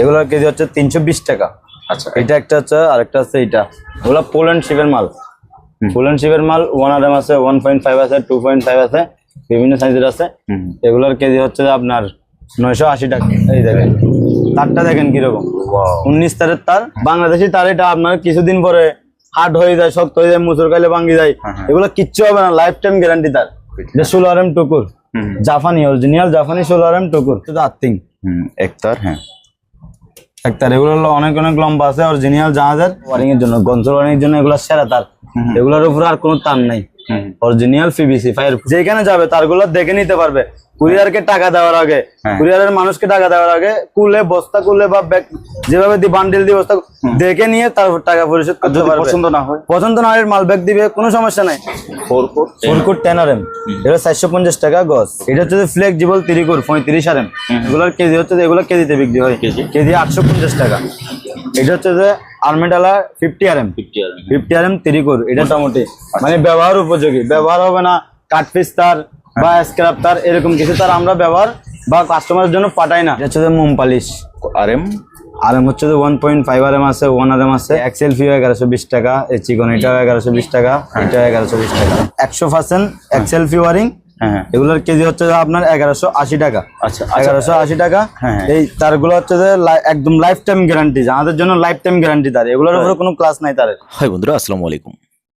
এগুলোর কেজি হচ্ছে তিনশো বিশ টাকা। আচ্ছা। এটা একটা হচ্ছে আরেকটা হচ্ছে এটা। ওগুলো পোল্যান্ড শিপের মাল। পোল্যান্ড শিপের মাল ওয়ান আর এম আছে ওয়ান পয়েন্ট ফাইভ আছে টু পয়েন্ট ফাইভ আছে বিভিন্ন সাইজের আছে। এগুলোর কেজি হচ্ছে আপনার নয়শো আশি টাকা। এই দেখেন তারটা দেখেন কীরকম। উনিশ তারের তার বাংলাদেশি তার এটা আপনার কিছুদিন পরে হার্ড হয়ে যায় শক্ত হয়ে যায় মুসুর কালে ভাঙ্গি যায়। হ্যাঁ, এগুলো কিচ্ছু হবে না লাইফ টাইম গ্যারান্টি তার ষোলো আর এম টুকুর। জাপানি অরিজিনাল জাপানি ষোলো আর এম টুকুর। আর্থিং হুম একতার হ্যাঁ। একটা এগুলো অনেক অনেক লম্বা আছে অরিজিনাল জাহাজের ওয়ারিং এর জন্য গঞ্জল ওয়ারিং এর জন্য এগুলো সেরা তার। এগুলোর উপর আর কোনো তার নাই। অরিজিনাল পিভিসি ফায়ার যেখানে যাবে তারগুলো দেখে নিতে পারবে। কুরিয়ারকে টাকা দেওয়ার আগে হ্যাঁ। কুরিয়ারের মানুষকে টাকা দেওয়ার আগে কুলে বস্তা কুলে বা ব্যাগ যেভাবে দি বান্ডিল দিয়ে বস্তা দেখে নিয়ে তারপর টাকা পরিশোধ করতে পারবে। পছন্দ না হয়? পছন্দ না হয় মাল ব্যাগ দিবে কোনো সমস্যা নাই। ফোর ফোর ফুলকুট টেন আর এম এটা চারশো পঞ্চাশ টাকা গজ। এটা হচ্ছে ফ্লেক্সিবল তিরিকুর পঁয়ত্রিশ আর এম এগুলোর কেজি হচ্ছে যে এগুলো কেজিতে বিক্রি হয়। কেজি? কেজি আটশো পঞ্চাশ টাকা। এটা হচ্ছে যে আর্মেডালা fifty R M fifty R M তিরিকুর এটা মোটামুটি। মানে ব্যবহার উপযোগী। ব্যবহার হবে না কাঠপিস তার বা স্ক্র্যাপ তার এরকম কিছু তার আমরা ব্যবহার বা কাস্টমারের জন্য পাঠাই না। এটা হচ্ছে যে মোম polish. R M R M হচ্ছে যে one point five R M আছে ওয়ান আর এম আছে। এক্সেল ফিও এগারোশো বিশ টাকা এই চিকন এটাও এগারোশো বিশ টাকা এটাও এগারোশো বিশ টাকা। একশো পার্সেন্ট এক্সেল ফি ওয়ারিং হ্যাঁ হ্যাঁ। এগুলোর কেজি হচ্ছে আপনার এগারোশো আশি টাকা। আচ্ছা আচ্ছা। এগারোশো আশি টাকা। হ্যাঁ, হ্যাঁ। এই তারগুলো হচ্ছে যে একদম লাইফ টাইম গ্যারান্টি আমাদের জন্য লাইফ টাইম গ্যারান্টি তার এগুলোর উপরে কোনো ক্লাস নাই তার হাই বন্ধুরা আসসালামু আলাইকুম।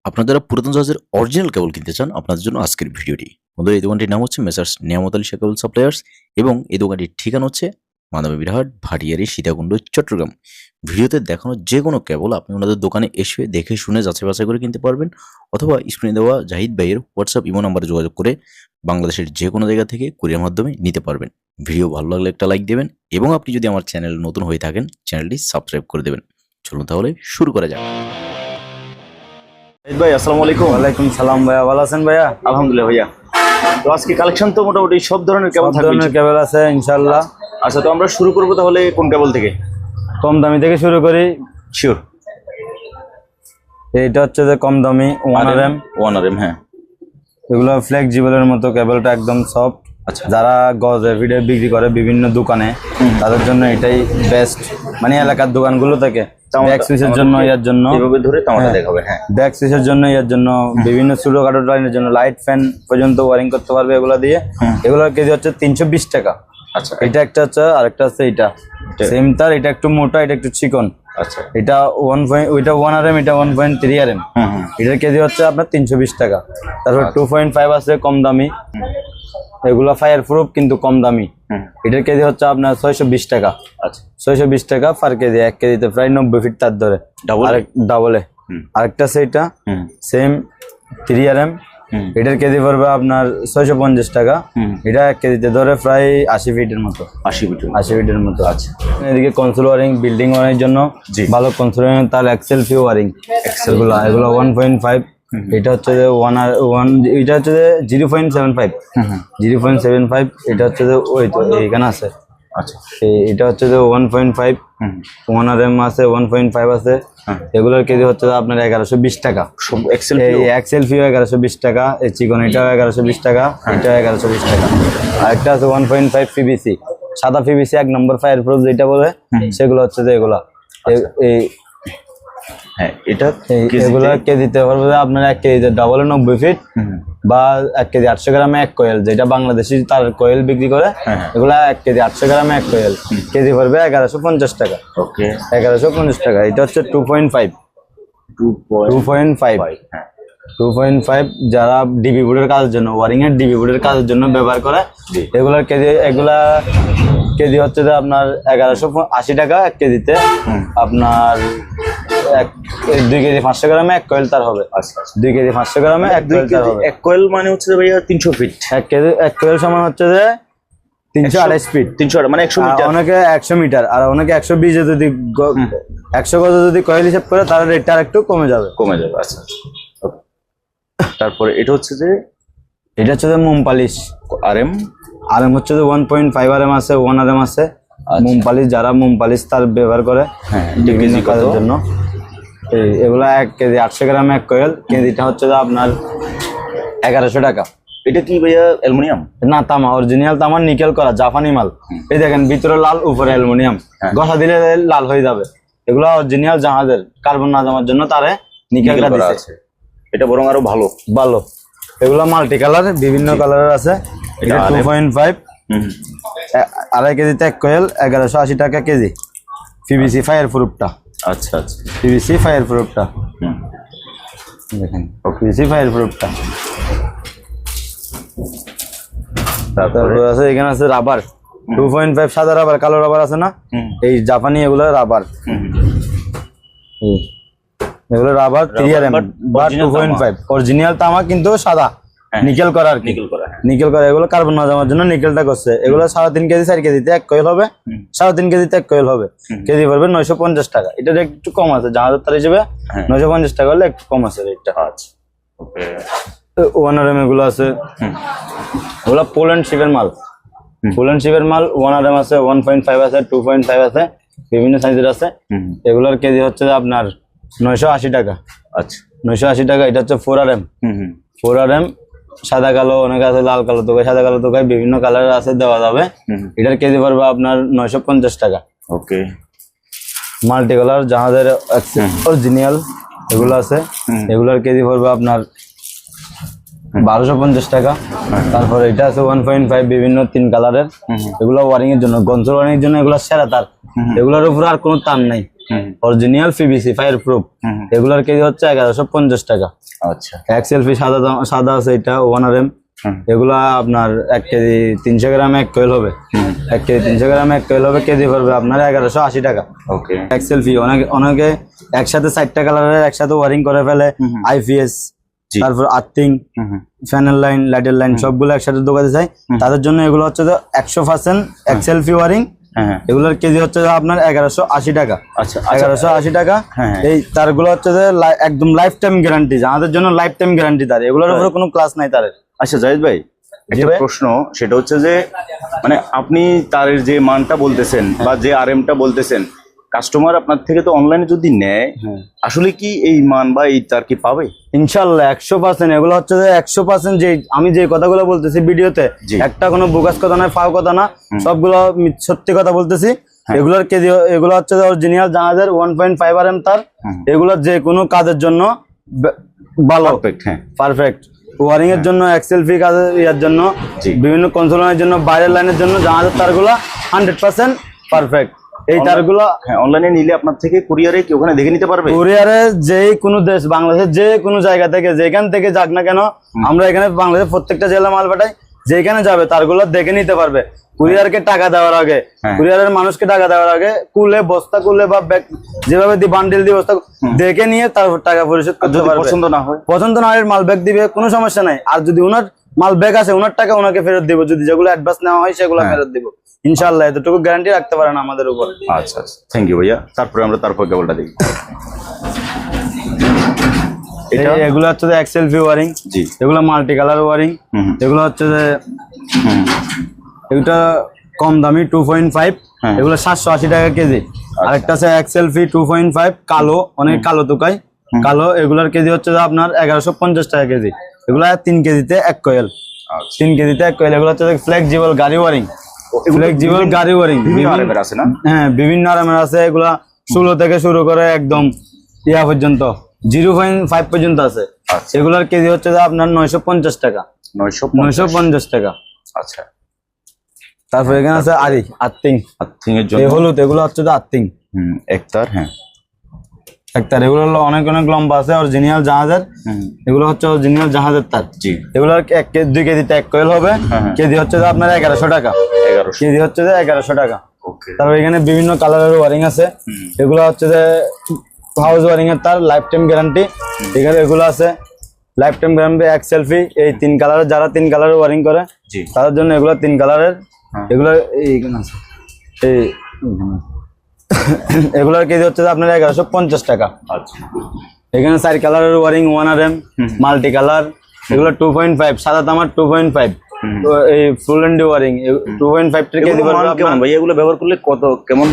আপনারা যারা পুরাতন জাহাজের অরিজিনাল কেবল কিনতে চান আপনাদের জন্য আজকের ভিডিওটি বন্ধুরা, এই দোকানটির নাম হচ্ছে মেসার্স নিয়ামত আলী কেবল সাপ্লায়ার্স এবং এই দোকানটির ঠিকানা হচ্ছে মানব বিরাট ভাটিয়ারি, সীতাকুণ্ড, চট্টগ্রাম। ভিডিওতে দেখানো যে কোনো কেবল আপনি ওনাদের দোকানে এসে দেখে শুনে যাচাই বাছাই করে কিনতে পারবেন অথবা স্ক্রিনে দেওয়া জাহিদ ভাইয়ের হোয়াটসঅ্যাপ ইমো নাম্বারে যোগাযোগ করে বাংলাদেশের যে কোনো জায়গা থেকে কুরিয়ার মাধ্যমে নিতে পারবেন। ভিডিও ভালো লাগলে একটা লাইক দেবেন এবং আপনি যদি আমার চ্যানেল নতুন হয়ে থাকেন চ্যানেলটি সাবস্ক্রাইব করে দেবেন। চলুন তাহলে শুরু করা যাক। ভাই আসসালামু আলাইকুম। ওয়ালাইকুম সালাম ভাইয়া ভালো আছেন ভাইয়া? আলহামদুলিল্লাহ ভাইয়া। তো আজকে কালেকশন তো মোটামুটি সব ধরনের কেবল থাকবে ধরনের কেবল আছে আচ্ছা তো আমরা শুরু করব তাহলে কোন কেবল থেকে? কম দামি থেকে শুরু করি। শিওর এইটা হচ্ছে যে কম দামি one R M one R M হ্যাঁ। এগুলো ফ্লেক্সিবলের মতো কেবলটা একদম সফট আচ্ছা। যারা গজ এভিডে বিক্রি করে বিভিন্ন দোকানে তাদের জন্য এটাই বেস্ট মানে এলাকার দোকানগুলো থেকে তামাটা- ব্যাক সুইচের জন্য ইয়ার জন্য। এভাবে ধরে হ্যাঁ। দেখাবে হ্যাঁ। ব্যাক সুইচের জন্য ইয়ার জন্য বিভিন্ন ছোটখাটো লাইনের জন্য লাইট ফ্যান পর্যন্ত ওয়ারিং করতে পারবে এগুলো দিয়ে। এগুলোর কেজি হচ্ছে তিনশো বিশ টাকা। আচ্ছা। এটা একটা হচ্ছে আরেকটা এটা। সেম তার এটা একটু মোটা এটা একটু চিকন। আচ্ছা। এটা ওয়ান পয়েন্ট ওইটা ওয়ান আর এম এটা one point three R M এটার কেজি হচ্ছে আপনার তিনশো বিশ টাকা। তারপর টু পয়েন্ট ফাইভ আছে কম দামি। এগুলো ফায়ার প্রুফ কিন্তু কম দামি। এটার কেজি হচ্ছে আপনার ছয়শো বিশ টাকা। আচ্ছা। ছয়শো বিশ টাকা পার কেজি এক কেজিতে প্রায় নব্বই ফিট তার ধরে। ডাবলে হুম। আরেকটা সেইটা হুম। সেম থ্রি আর এম হুম। এটার কেজি পড়বে আপনার ছয়শো পঞ্চাশ টাকা। হুম। এটা এক কেজিতে ধরে প্রায় আশি ফিটের মতো। আশি ফিট আশি ফিটের মতো। আছে এদিকে কনসোল ওয়ারিং বিল্ডিং ওয়ারিং জন্য। ভালো কনসোল ওয়ারিং তার এক্সেল ফিউ ওয়ারিং এক্সেলগুলো এগুলো ওয়ান পয়েন্ট ফাইভ এটা হচ্ছে যে ওয়ান আর ওয়ান এটা হচ্ছে যে zero point seven five zero point seven five এটা হচ্ছে যে ওই তো এইখানে আছে। আচ্ছা। এটা হচ্ছে যে one point five one R M আছে ওয়ান পয়েন্ট ফাইভ আছে। হ্যাঁ। এগুলোর কেজি হচ্ছে যে আপনার এগারোশো বিশ টাকা। এক্সেল ফিও এগারোশো বিশ টাকা এই চিকন এটাও এগারোশো বিশ টাকা এটাও এগারোশো বিশ টাকা। আর একটা আছে ওয়ান পয়েন্ট ফাইভ পিবিসি সাদা পিবিসি এক নম্বর ফায়ার প্রুফ যেটা বলে সেগুলো হচ্ছে যে এগুলা। এই হ্যাঁ এটা কেজিতে- এগুলা কেজিতে পারবে আপনার এক কেজিতে ডাবল নব্বই ফিট বা এক কেজি আটশো গ্রামে এক কোয়েল যেটা বাংলাদেশি তার কোয়েল বিক্রি করে হ্যাঁ। এগুলা এক কেজি আটশো গ্রামে এক কোয়েল কেজি পড়বে এগারোশো পঞ্চাশ টাকা। ওকে। এগারোশো পঞ্চাশ টাকা। এটা হচ্ছে two point five two point five হ্যাঁ। টু পয়েন্ট ফাইভ যারা ডিবি বোর্ডের কাজের জন্য ওয়ারিং এর ডিবি বোর্ডের কাজের জন্য ব্যবহার করে। এগুলার কেজি এগুলা কেজি হচ্ছে যে আপনার এগারোশো আশি টাকা এক কেজিতে। আপনার দুই কেজি পাঁচশো গ্রামে এক কোয়েল তার হবে। আচ্ছা আচ্ছা। দুই কেজি পাঁচশো গ্রামে এক কোয়েল তার হবে। এক কয়েল মানে হচ্ছে ভাইয়া তিনশো ফিট এক কেজি এক কোয়েল সমান হচ্ছে যে তিনশো আড়াইশ ফিট তিনশো মানে একশো মিটার। অনেকে একশো মিটার আর অনেকে একশো বিশে যদি একশো গজ যদি কয়েল হিসাব করে তাহলে রেটটা আর একটু কমে যাবে। কমে যাবে আচ্ছা আচ্ছা। তারপরে এটা হচ্ছে যে? এটা হচ্ছে যে মোম polish. R M R M হচ্ছে যে one point five R M আছে ওয়ান আর এম আছে মোম পালিশ যারা মোম পালিশ তার ব্যবহার করে হ্যাঁ জন্য। এই এগুলা এক কেজি আটশো গ্রাম এক কোয়েল কেজিটা হচ্ছে যে আপনার এগারোশো টাকা। এটা কি ভাইয়া অ্যালুমিনিয়াম? না তামা অরিজিনাল তামা নিকেল করা জাপানি মাল। এই দেখেন ভিতরে লাল উপরে অ্যালুমিনিয়াম। হ্যাঁ। গসা দিলে লাল হয়ে যাবে। এগুলো অরিজিনাল জাহাজের কার্বন না জমার জন্য তারে নিকেলটা করা আছে। এটা বরং আরও ভালো। ভালো। এগুলো মাল্টি কালার বিভিন্ন কালারের আছে। এটা টু পয়েন্ট ফাইভ আড়াই কেজিতে এক কোয়েল এগারোশো আশি টাকা কেজি। পিভিসি ফায়ার প্রুফটা আচ্ছা আচ্ছা। পিভিসি ফায়ার প্রুফটা দেখেন পিভিসি ফায়ার প্রুফটা তারপরে? আছে এখানে আছে রাবার টু পয়েন্ট ফাইভ সাদা রাবার কালো রাবার আছে না? এই জাপানি এগুলো রাবার হুম। এগুলো রাবার থ্রি আর এম বা টু পয়েন্ট ফাইভ অরিজিনাল তামা কিন্তু সাদা। নিকেল করা আর কি। নিকেল করা হ্যাঁ। নিকেল করা এগুলো কার্বন না জমার জন্য নিকেলটা করছে। এগুলো সাড়ে তিন কেজি চার কেজিতে এক কোয়েল হবে। সাড়ে তিন কেজিতে এক কোয়েল হবে। কেজি পড়বে নয়শো পঞ্চাশ টাকা। এটা একটু কম আছে জাহাজের তার হিসেবে হ্যাঁ। নয়শো পঞ্চাশ টাকা হলে একটু কম আছে রেটটা আচ্ছা। ওয়ান আর এম এগুলো আছে। ওগুলো পোল্যান্ড শিপের মাল। পোল্যান্ড শিপের মাল ওয়ান আর এম আছে ওয়ান পয়েন্ট ফাইভ আছে টু পয়েন্ট ফাইভ আছে বিভিন্ন সাইজের আছে। এগুলোর কেজি হচ্ছে আপনার নয়শো আশি টাকা। আচ্ছা। নয়শো আশি টাকা এটা হচ্ছে four R M. Four R M সাদা কালো অনেক আছে লাল কালো তোকায় সাদা কালো তোকায় বিভিন্ন কালার আছে দেওয়া যাবে। এটার কেজি পড়বে আপনার নয়শো পঞ্চাশ টাকা। ওকে। মাল্টি কালার জাহাজের অরিজিনাল এগুলো আছে। এগুলোর কেজি পড়বে আপনার বারোশো পঞ্চাশ টাকা। তারপর এটা আছে ওয়ান পয়েন্ট ফাইভ বিভিন্ন তিন কালারের। এগুলো ওয়ারিং এর জন্য গঞ্চল ওয়ারিং এর জন্য এগুলো সেরা তার। এগুলোর উপর আর কোনো তার নাই। অরিজিনাল পিভিসি ফায়ার প্রুফ এগুলোর কেজি হচ্ছে এগারোশো পঞ্চাশ টাকা। আচ্ছা। এক সেলফি সাদা সাদা আছে এটা ওয়ান আর এম এগুলা আপনার এক কেজি তিনশো গ্রাম এক কোয়েল হবে। এক কেজি তিনশো গ্রাম এক কোয়েল হবে কেজি পড়বে আপনার এগারোশো আশি টাকা। ওকে। এক সেলফি অনেকে অনেকে একসাথে চারটা কালারের একসাথে ওয়ারিং করে ফেলে। আইপিএস তারপর আর্থিং ফ্যানের লাইন লাইটের লাইন সবগুলো একসাথে দোকাতে চাই। তাদের জন্য এগুলো হচ্ছে যে একশো পার্সেন্ট এক সেলফি ওয়ারিং এগুলোর কেজি হচ্ছে আপনার এগারোশো আশি টাকা। আচ্ছা আচ্ছা। এগারোশো আশি টাকা। হ্যাঁ, হ্যাঁ। এই তারগুলো হচ্ছে যে একদম লাইফ টাইম গ্যারান্টি আমাদের জন্য লাইফ টাইম গ্যারান্টি তার। এগুলোর উপরে কোনো ক্লাস নাই তার আচ্ছা জাহিদ ভাই একটা প্রশ্ন সেটা হচ্ছে যে মানে আপনি তারের যে মানটা বলতেছেন বা যে আরএমটা বলতেছেন কাস্টমার আপনার থেকে তো অনলাইনে যদি নেয় হ্যাঁ। আসলে কি এই মান বা এই তার কি পাবে? ইনশাল্লাহ একশো পার্সেন্ট এগুলো হচ্ছে যে একশো পার্সেন্ট যে আমি যে কথাগুলো বলতেছি ভিডিওতে। একটা কোনো বোগাস কথা না ফাও কথা না সবগুলো সত্যি কথা বলতেছি। হ্যাঁ। এগুলোর কেজি এগুলো হচ্ছে যে অরিজিনাল জাহাজের one point five R M তার। এগুলো যে কোনো কাজের জন্য ভালো। পারফেক্ট হ্যাঁ। পারফেক্ট ওয়ারিং এর জন্য এক্সেলফি কাজের ইয়ার জন্য বিভিন্ন কনসোলের জন্য বাইরের লাইনের জন্য জাহাজের তারগুলো হান্ড্রেড পার্সেন্ট পারফেক্ট এই তারগুলো হ্যাঁ অনলাইনে নিলে আপনার থেকে কুরিয়ারে কি ওখানে দেখে নিতে পারবে? কোরিয়ারে যে কোনো দেশ বাংলাদেশের যে কোনো জায়গা থেকে যেখান থেকে যাক না কেন আমরা এখানে বাংলাদেশের প্রত্যেকটা জেলা মাল পাঠাই যেখানে যাবে তারগুলো দেখে নিতে পারবে। কুরিয়ারকে টাকা দেওয়ার আগে হ্যাঁ। কুরিয়ারের মানুষকে টাকা দেওয়ার আগে কুলে বস্তা কুলে বা ব্যাগ যেভাবে দি বান্ডিল দিয়ে বস্তা দেখে নিয়ে তারপর টাকা পরিশোধ করতে পারবে। পছন্দ না হয়? পছন্দ না হয় মাল ব্যাগ দিবে কোনো সমস্যা নাই। আর যদি ওনার মাল ব্যাগ আছে ওনার টাকা ওনাকে ফেরত দিব। যদি যেগুলো অ্যাডভান্স নেওয়া হয় সেগুলো হ্যাঁ। ফেরত দিব। ইনশাল্লাহ এতটুকু গ্যারান্টি রাখতে পারেন আমাদের উপর। আচ্ছা আচ্ছা। থ্যাংক ইউ ভাইয়া। তারপরে আমরা তারপর কেবলটা দেখি। এটা? এগুলো হচ্ছে যে ওয়ারিং জি। এগুলো মাল্টি কালার ওয়ারিং এগুলো হচ্ছে যে এটা কম দামি টু পয়েন্ট ফাইভ। এগুলো সাতশো আশি টাকা কেজি। আরেকটা আছে এক্সেল ফি টু পয়েন্ট ফাইভ কালো অনেক কালো তোকাই কালো এগুলোর কেজি হচ্ছে যে আপনার এগারোশো পঞ্চাশ টাকা কেজি। এগুলো তিন কেজিতে এক কয়েল আচ্ছা। তিন কেজিতে এক কয়েল এগুলো হচ্ছে ফ্লেক্সিবল গাড়ি ওয়ারিং ফ্লেক্সিবল গাড়ি ওয়ারিং বিভিন্ন আছে না? হ্যাঁ বিভিন্ন আরামের আছে। এগুলা ষোলো থেকে শুরু করে একদম ইয়া পর্যন্ত জিরো পয়েন্ট ফাইভ পর্যন্ত আছে। এগুলার কেজি হচ্ছে যে আপনার নয়শো পঞ্চাশ টাকা। নয়শো পঞ্চাশ। টাকা। আচ্ছা। তারপর এখানে আছে আরি আর্থিং আর্থিং এর জন্য হলুদ এগুলো হচ্ছে যে আত্মিং হুম একতার হ্যাঁ। একতার এগুলো হলো অনেক অনেক লম্বা আছে অরিজিনাল জাহাজের। এগুলো হচ্ছে অরিজিনাল জাহাজের তার। জি। এগুলোর এক কেজি দুই কেজিতে এক কোয়েল হবে। হ্যাঁ, হ্যাঁ। কেজি হচ্ছে যে আপনার এগারোশো টাকা। কেজি হচ্ছে যে এগারোশো টাকা। তারপর এখানে বিভিন্ন কালারের ওয়ারিং আছে। এগুলো হচ্ছে যে হাউস ওয়ারিং এর তার লাইফ টাইম গ্যারান্টি এখানে এগুলো আছে। লাইফ টাইম গ্যারান্টি এক সেলফি এই তিন কালারের যারা তিন কালারের ওয়ারিং করে তাদের জন্য এগুলো তিন কালারের হ্যাঁ। এগুলো এইখানে আছে এই এগুলোর কেজি হচ্ছে আপনার এগারোশো পঞ্চাশ টাকা। আচ্ছা। এখানে চার কালারের wiring one R M multi colour. এগুলো টু পয়েন্ট ফাইভ সাদা তামার টু পয়েন্ট ফাইভ এই ফুল এন্ড ওয়ারিং টু পয়েন্ট ফাইভ ভাই? এগুলো ব্যবহার করলে কত কেমন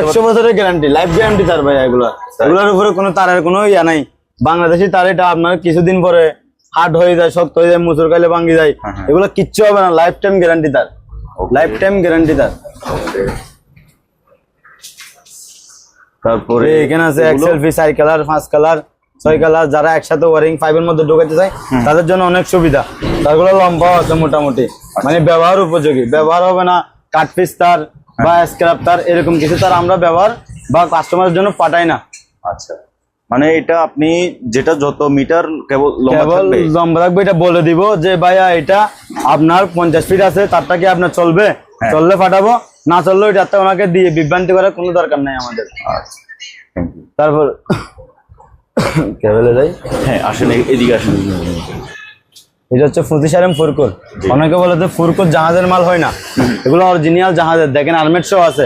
একশো বছরের গ্যারান্টি লাইফ গ্যারান্টি তার ভাই এগুলো। এগুলোর উপরে কোনো তারের কোনো ইয়া নাই। বাংলাদেশি তার এটা আপনার কিছুদিন পরে হার্ড হয়ে যায় শক্ত হয়ে যায় মুসুর কালে ভাঙ্গি যায়। হ্যাঁ, হ্যাঁ। এগুলো কিচ্ছু হবে না লাইফ টাইম গ্যারান্টি তার। লাইফ টাইম গ্যারান্টি তার। তারপরে এখানে আছে এক্সেল ফি চার কালার পাঁচ কালার ছয় কালার যারা একসাথে ওয়ারিং ফাইভের মধ্যে ঢুকাতে চায় তাদের জন্য অনেক সুবিধা। তারগুলো লম্বাও আছে মোটামুটি। মানে ব্যবহার উপযোগী। ব্যবহার হবে না কাঠপিস তার বা স্ক্র্যাপ তার এরকম কিছু তার আমরা ব্যবহার বা কাস্টমারের জন্য পাঠাই না। আচ্ছা। মানে এটা আপনি যেটা যত মিটার কেবল লম্বা থাকবে। রাখবে এটা বলে দিব যে ভাইয়া এটা আপনার পঞ্চাশ ফিট আছে তারটা কি আপনার চলবে? হ্যাঁ। চললে পাঠাবো। না চললে ওইটা ওনাকে দিয়ে বিভ্রান্তি করার কোনো দরকার নাই আমাদের। আচ্ছা তারপর কেবলে যাই? হ্যাঁ আসেন এদিকে আসেন। এটা হচ্ছে ফুতিসারেম ফুরকুর। অনেকে বলে যে ফুরকুর জাহাজের মাল হয় না। এগুলো অরিজিনাল জাহাজের। দেখেন আর্মেট শো আছে।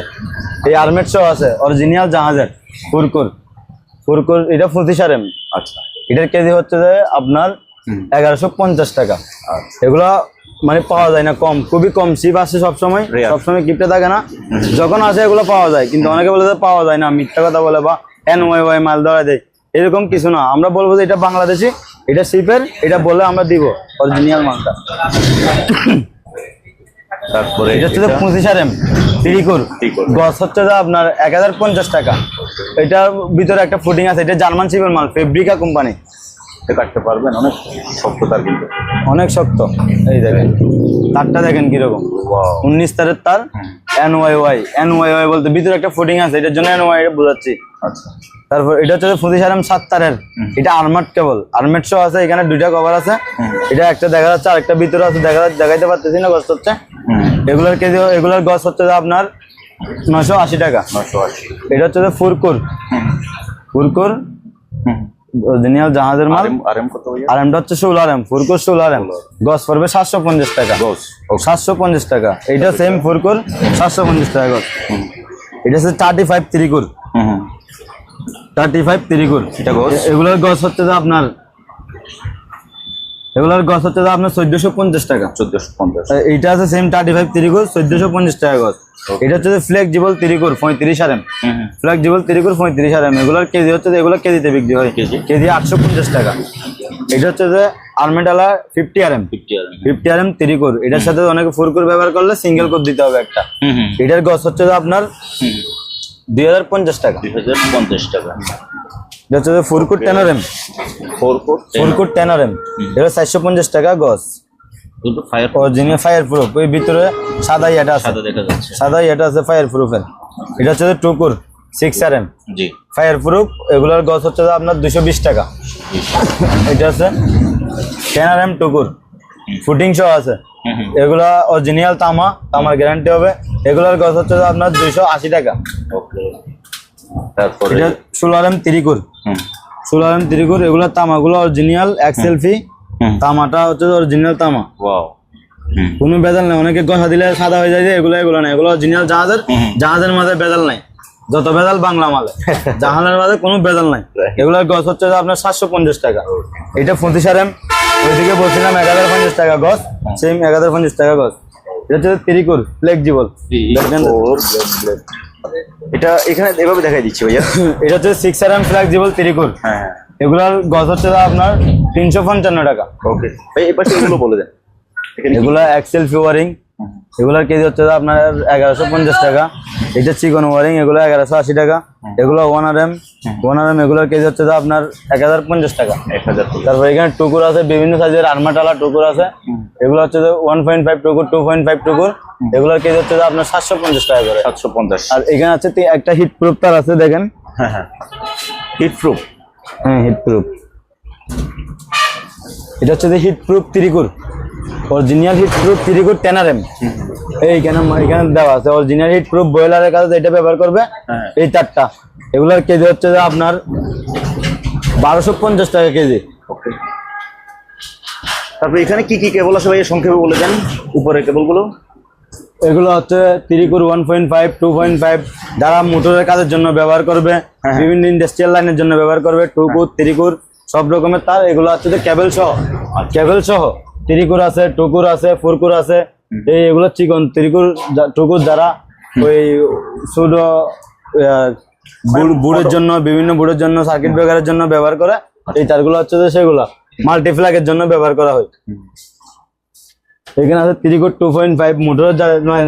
এই আর্মেট শো আছে অরিজিনাল জাহাজের। ফুরকুর। ফুরকুর এটা আচ্ছা। এটার কেজি হচ্ছে যে আপনার এগারোশো পঞ্চাশ টাকা। এগুলো মানে পাওয়া যায় না কম। খুবই কম। সিপ আসে সবসময়. সবসময় কিপটে থাকে না। যখন আসে এগুলো পাওয়া যায়। কিন্তু অনেকে বলে পাওয়া যায় না মিথ্যা কথা বলে বা এন ওয়াই ওয়াই মাল ধরা দেয়। এরকম কিছু না। আমরা বলব যে এটা বাংলাদেশি এটা সিপের এটা বলে আমরা দিব অরিজিনাল মালটা। তারপরে এটা হচ্ছে পঁচিশ আর এম ত্রিকুর। গছ হচ্ছে আপনার এক হাজার পঞ্চাশ টাকা। এটার ভিতরে একটা ফুটিং আছে এটা জার্মান সিপের মাল ফেব্রিকা কোম্পানি এটা কাটতে পারবেন অনেক শক্ত তার কিন্তু। অনেক শক্ত। এই দেখেন তারটা দেখেন কীরকম। উনিশ তারের তার N Y Y N Y Y বলতে ভিতরে একটা ফুটিং আছে এটার জন্য এন ওয়াই বোঝাচ্ছি। আচ্ছা। তারপর এটা হচ্ছে ফুদি সারাম সাত তারের এটা আর্মার্ড কেবল আর্মেড শো আছে এখানে দুইটা কভার আছে। এটা একটা দেখা যাচ্ছে আরেকটা ভিতরে আছে দেখা দেখাইতে পারতেছি না গছ হচ্ছে। এগুলোর কেজি এগুলোর গছ হচ্ছে আপনার নশো আশি টাকা। নশো আশি। এটা হচ্ছে ফুরকুর। ফুরকুর। অরিজিনাল জাহাজের মাল। আরএম আরএম কত ভাইয়া? আর হচ্ছে ষোলো আর এম ফুরকুর ষোলো আর এম গছ পড়বে সাতশো পঞ্চাশ টাকা। গজ সাতশো পঞ্চাশ টাকা। এটা সেম ফুরকুর সাতশো পঞ্চাশ টাকা গছ এটা হচ্ছে থার্টি ফাইভ ত্রিকুর। হুম হুম। থার্টি ফাইভ ত্রিকুর। এটা এগুলোর গছ হচ্ছে যে আপনার এগুলোর গছ হচ্ছে যে আপনার চোদ্দশো পঞ্চাশ টাকা। চোদ্দশো পঞ্চাশ। এইটা আছে সেম থার্টি ফাইভ ত্রিকুর চোদ্দশো পঞ্চাশ টাকা গছ এটা হচ্ছে ফ্লেক্সিবল ত্রিকুর পঁয়ত্রিশ আর এম ফ্লেক্সিবল ত্রিকুর পঁয়ত্রিশ আর এম এগুলোর কেজি হচ্ছে যে এগুলো কেজিতে বিক্রি হয়। কেজি? কেজি আটশো পঞ্চাশ টাকা। এটা হচ্ছে যে আর্মেডালা fifty R M fifty R M ত্রিকুর এটার সাথে অনেকে ফুরকুর ব্যবহার করলে সিঙ্গেল কোড দিতে হবে একটা। এটার গছ হচ্ছে যে আপনার দুই হাজার পঞ্চাশ টাকা। দুই হাজার পঞ্চাশ টাকা। এটা হচ্ছে যে ফুরকুর টেন আর এম ফোর কোট ফুরকুর টেন আর এম এটা চারশো পঞ্চাশ টাকা গছ। কিন্তু ফায়ার অরিজিনাল ফায়ার প্রুফ ওই ভিতরে সাদা ইয়েটা আছে। সাদা দেখা যাচ্ছে। সাদা ইয়েটা আছে ফায়ার প্রুফের এটা হচ্ছে টুকুর সিক্স আর এম জি। ফায়ার প্রুফ এগুলোর গছ হচ্ছে আপনার দুশো বিশ টাকা। এটা আছে টেন আর এম টুকুর। ফুটিং সহ আছে। এগুলা অরিজিনাল তামা তামার গ্যারান্টি হবে। এগুলোর গছ হচ্ছে আপনার দুইশো আশি টাকা। ওকে। তারপরে এটা ষোলো আর এম তিরিকুর। ষোলো আর এম তিরিকুর এগুলোর তামাগুলো অরিজিনাল এক্সেল ফি হুম তামাটা হচ্ছে অরিজিনাল তামা। কোনো বেদাল নাই অনেকে গসা দিলে সাদা হয়ে যায় যে এগুলো এগুলো নাই। এগুলো অরিজিনাল জাহাজের জাহাজের মাঝে বেদাল নাই। যত বেদাল বাংলা মালে। জাহাজের মাঝে কোনো বেদাল নাই. এগুলোর গছ হচ্ছে আপনার সাতশো পঞ্চাশ টাকা। এটা পঁচিশ আর এম ওইদিকে বলছিলাম এক হাজার পঞ্চাশ টাকা গছ সেম এক হাজার পঞ্চাশ টাকা গছ এটা হচ্ছে তিরিকুর ফ্লেক্সিবল এটা এখানে এভাবে দেখাই দিচ্ছি ভাইয়া। এটা হচ্ছে সিক্স আর এম ফ্লেক্সিবল তিরিকুর। হ্যাঁ হ্যাঁ। এগুলোর গছ হচ্ছে আপনার তিনশো পঞ্চান্ন টাকা। ওকে ভাই এই এগুলো বলে দেন? এগুলো এক্সেল ফিওয়ারিং এগুলোর কেজি হচ্ছে আপনার এগারোশো পঞ্চাশ টাকা। এটা চিকন ওয়ারিং এগুলো এগারোশো আশি টাকা। এগুলো one R M one R M এগুলোর কেজি হচ্ছে আপনার এক হাজার পঞ্চাশ টাকা। তারপর এখানে টুকুর আছে বিভিন্ন সাইজের আর্মাটালা টুকুর আছে। এগুলো হচ্ছে ওয়ান পয়েন্ট ফাইভ টুকুর টু পয়েন্ট ফাইভ টুকুর। এগুলোর কেজি হচ্ছে আপনার সাতশো পঞ্চাশ টাকা করে। সাতশো পঞ্চাশ। আর এখানে আছে একটা হিট প্রুফ তার আছে দেখেন। হ্যাঁ হ্যাঁ। হিট প্রুফ হ্যাঁ হিট প্রুফ এটা হচ্ছে যে হিট প্রুফ তিরিকুর অরিজিনাল হিট প্রুফ তিরিকুর টেনার এম এইখানে এখানে দেওয়া আছে। অরিজিনাল হিট প্রুফ বয়লারের কাছে এটা ব্যবহার করবে হ্যাঁ। এই চারটা এগুলার কেজি হচ্ছে যে আপনার বারোশো পঞ্চাশ টাকা কেজি। ওকে। তারপরে এখানে কি কি কেবল আছে ভাই সংক্ষেপে বলে দেন। উপরের কেবলগুলো এগুলো হচ্ছে তিরিকুর one point five two point five যারা মোটরের কাজের জন্য ব্যবহার করবে হ্যাঁ। বিভিন্ন ইন্ডাস্ট্রিয়াল লাইনের জন্য ব্যবহার করবে টুকুর তিরিকুর সব রকমের তার এগুলো হচ্ছে যে কেবল সহ। কেবল সহ। তিরিকুর আছে টুকুর আছে ফুরকুর আছে এই এগুলো চিকন। তিরিকুর টুকুর যারা ওই সুডো বুড়ের জন্য বিভিন্ন বুড়ের জন্য সার্কিট ব্রেকারের জন্য ব্যবহার করে এই তারগুলো হচ্ছে যে সেগুলা। মাল্টিফ্ল্যাগের জন্য ব্যবহার করা হয়। এখানে আছে three core two point five motor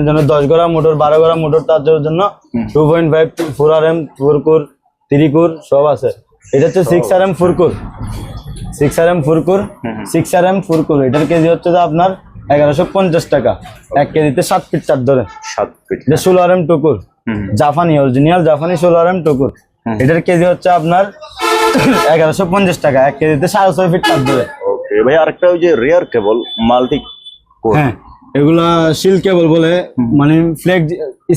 জন্য দশ গড়া মোটর বারো গড়া মোটর তার জন্য two point five four R M four core three core সব আছে। এটা হচ্ছে six R M four core six R M four core six R M four core এটার কেজি হচ্ছে যে আপনার এগারোশো পঞ্চাশ টাকা। এক কেজিতে সাত ফিট চার ধরে। সাত ফিট ষোলো আর এম টুকুর জাপানি অরিজিনাল জাপানি ষোলো আর এম টুকুর এটার কেজি হচ্ছে আপনার এগারোশো পঞ্চাশ টাকা। এক কেজিতে সাড়ে ছয় ফিট চার ধরে। ভাই আরেকটা ওই যে রেয়ার কেবল মাল্টি হ্যাঁ এগুলা শিল কেবল বলে মানে ফ্লেক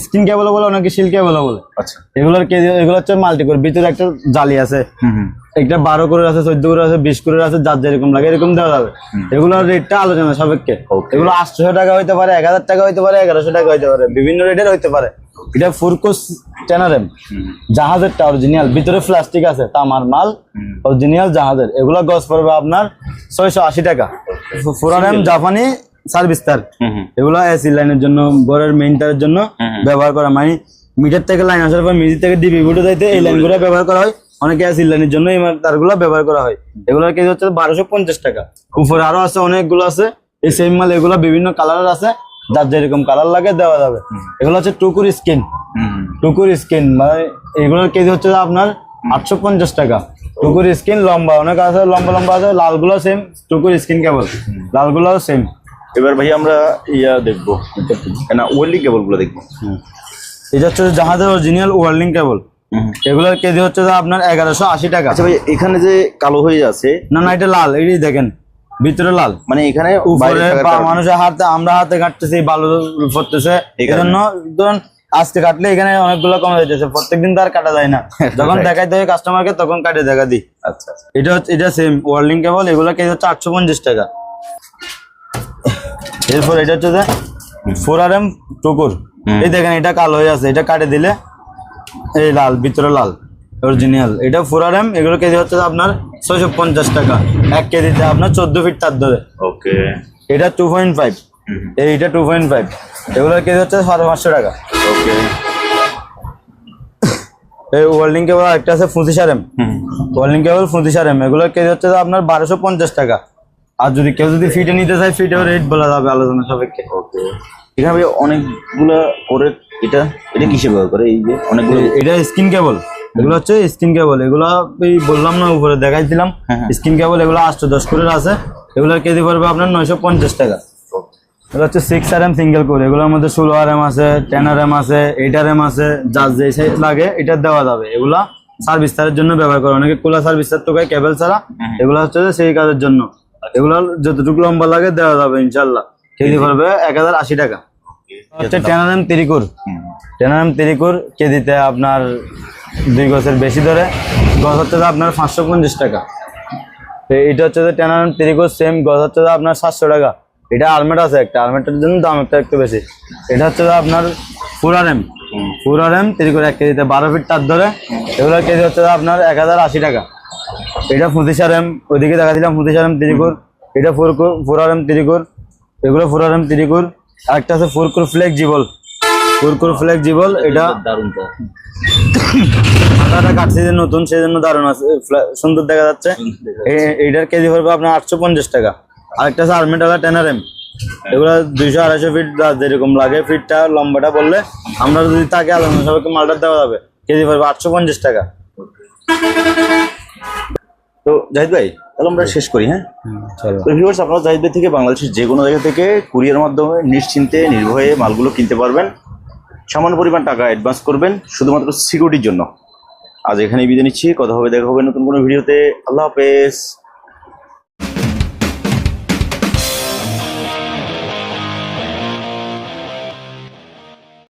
স্ক্রিন কেবল বলে অনেকে শিল কেবল বলে। আচ্ছা। এগুলোর কেজি এগুলো হচ্ছে মাল্টি করে ভিতরে একটা জালি আছে। একটা বারো করে আছে চোদ্দ করে আছে বিশ করে আছে যার যেরকম লাগে এরকম দেওয়া যাবে। এগুলোর রেটটা আলোচনা সাপেক্ষে. এগুলো আটশো টাকা হইতে পারে এক হাজার টাকা হইতে পারে এগারোশো টাকা হইতে পারে বিভিন্ন রেটের হইতে পারে। এটা ফুরকোস টেনারেম জাহাজেরটা অরিজিনাল ভিতরে প্লাস্টিক আছে তামার মাল অরিজিনাল জাহাজের। এগুলো গজ পড়বে আপনার ছয়শো আশি টাকা। ফুরানেম জাপানি সার্ভিস তার। এগুলো এসি লাইনের জন্য ঘরের মেইনটার জন্য ব্যবহার করা। মানে মিটার থেকে লাইন আসার পর মিটার থেকে ডিবি বুটে যাইতে এই লাইনগুলো ব্যবহার করা হয়। অনেকে এসি লাইনের জন্য এই তারগুলো ব্যবহার করা হয়। এগুলোর কেজি হচ্ছে বারোশো পঞ্চাশ টাকা। উপরে আরও আছে অনেকগুলো আছে। এই সেম মাল এগুলো বিভিন্ন কালারের আছে। যার যেরকম কালার লাগে দেওয়া যাবে। এগুলো হচ্ছে টুকুর স্কিন টুকুর স্কিন মানে এগুলোর কেজি হচ্ছে আপনার আটশো পঞ্চাশ টাকা। টুকুর স্কিন লম্বা অনেক আছে লম্বা লম্বা আছে লালগুলো সেম টুকুর স্কিন কেবল। লালগুলোও সেম এবার ভাই আমরা ইয়া দেখব। না ওয়েল্ডিং কেবলগুলো দেখব। এটা হচ্ছে জাহাজের অরিজিনাল ওয়ার্লিং কেবল এগুলোর কেজি হচ্ছে আপনার এগারোশো আশি টাকা। আচ্ছা ভাই এখানে যে কালো হয়ে আছে না না এটা লাল এটাই দেখেন ভিতরে লাল। মানে এখানে উপরে মানুষের হাতে আমরা হাতে কাটতেছি বালু পড়তেছে এই জন্য ধরুন আজকে কাটলে এখানে অনেকগুলো কমে যাইতেছে প্রত্যেকদিন তো আর কাটা যায় না। যখন দেখাইতে হয় কাস্টমারকে তখন কাটে দেখা দিই। আচ্ছা আচ্ছা। এটা হচ্ছে এটা সেম ওয়ার্লিং কেবল এগুলো কেজি হচ্ছে আটশো পঞ্চাশ টাকা। এরপর এটা হচ্ছে যে ফোর আর এম টুকুর এই দেখেন এটা কালো হয়ে আছে এটা কাটে দিলে এই লাল ভিতরে লাল অরিজিনাল এটা ফোর আর এম এগুলো কেজি হচ্ছে আপনার ছয়শো পঞ্চাশ টাকা। এক কেজিতে আপনার চোদ্দ ফিট তার ধরে। ওকে। এটা টু পয়েন্ট ফাইভ। এইটা টু পয়েন্ট ফাইভ। এগুলোর কেজি হচ্ছে সাড়ে পাঁচশো টাকা। ওকে। এই ওয়েল্ডিং কেবল একটা আছে পঁচিশ আর এম ওয়েল্ডিং কেবল পঁচিশ আর এম এগুলোর কেজি হচ্ছে আপনার বারোশো পঞ্চাশ টাকা। আর যদি কেউ যদি ফিটে নিতে চায় ফিটেও রেট বলা যাবে আলোচনা সাপেক্ষে। ওকে। ভাই অনেকগুলা করে এটা এটা কিসে ব্যবহার করে? এই যে অনেকগুলো এটা স্কিন কেবল এগুলো হচ্ছে স্কিন কেবল এগুলো এই বললাম না উপরে দেখাইছিলাম। হ্যাঁ, হ্যাঁ। স্কিন কেবল এগুলো আটশো দশ করে আছে। এগুলোর কেজি পড়বে আপনার নয়শো পঞ্চাশ টাকা। এগুলো হচ্ছে six R M single core এগুলোর মধ্যে ষোলো আর এম আছে টেন আর এম আছে এইট আর এম আছে যার যে সাইজ লাগে এটা দেওয়া যাবে। এগুলা সার্ভিস তারের জন্য ব্যবহার করে। অনেকে কোলা সার্ভিস তার তো কেবল ছাড়া। এগুলো হচ্ছে সেই কাজের জন্য। এগুলো যতটুকু লম্বা লাগে দেওয়া যাবে ইনশাল্লাহ কেজি পড়বে এক হাজার আশি টাকা। হচ্ছে টেন আর এম তিরিকুর। টেন আর এম তিরিকুর কেজিতে আপনার দুই গছের বেশি ধরে। গছ হচ্ছে আপনার পাঁচশো পঞ্চাশ টাকা। তো এটা হচ্ছে যে টেন আর এম তিরিকুর সেম গছ হচ্ছে আপনার সাতশো টাকা। এটা আলমেট আছে একটা আলমেটের জন্য দাম একটা একটু বেশি। এটা হচ্ছে আপনার ফুর আর এম ফুর আর এম তিরিকুর এক কেজিতে বারো ফিট তার ধরে। এগুলোর কেজি হচ্ছে আপনার এক হাজার আশি টাকা। এটা পঁচিশ আর এম ওইদিকে দেখাছিলাম পঁচিশ আর এম তিরিকুর। এটা ফোর ফোর আর এম তিরিকুর। এগুলো ফোর আর এম তিরিকুর। আরেকটা আছে ফোরকুর ফ্লেক্সিবল ফোরকুর ফ্লেক্সিবল এটা দারুণ তো। মাথাটা কাটছে যে নতুন সেই জন্য দারুণ আছে। সুন্দর দেখা যাচ্ছে। এইটার কেজি পড়বে আপনার আটশো পঞ্চাশ টাকা। আরেকটা আছে আর্মিটালা টেনার এম এগুলো দুইশো আড়াইশো ফিট যেরকম লাগে ফিটটা লম্বাটা বললে আমরা যদি তাকে আলাদা সবাইকে মালটা দেওয়া যাবে কেজি পড়বে আটশো পঞ্চাশ টাকা। তো জাহিদ ভাই তাহলে আমরা শেষ করি হ্যাঁ? তো ভিউয়ার্স আপনারা জাহিদ ভাই থেকে বাংলাদেশের যে কোনো জায়গা থেকে কুরিয়ার মাধ্যমে নিশ্চিন্তে নির্ভয়ে মালগুলো কিনতে পারবেন। সামান্য পরিমাণ টাকা অ্যাডভান্স করবেন শুধুমাত্র সিকিউরিটির জন্য। আজ এখানেই বিদায় নিচ্ছি কথা হবে দেখা হবে নতুন কোনো ভিডিওতে আল্লাহ হাফেজ।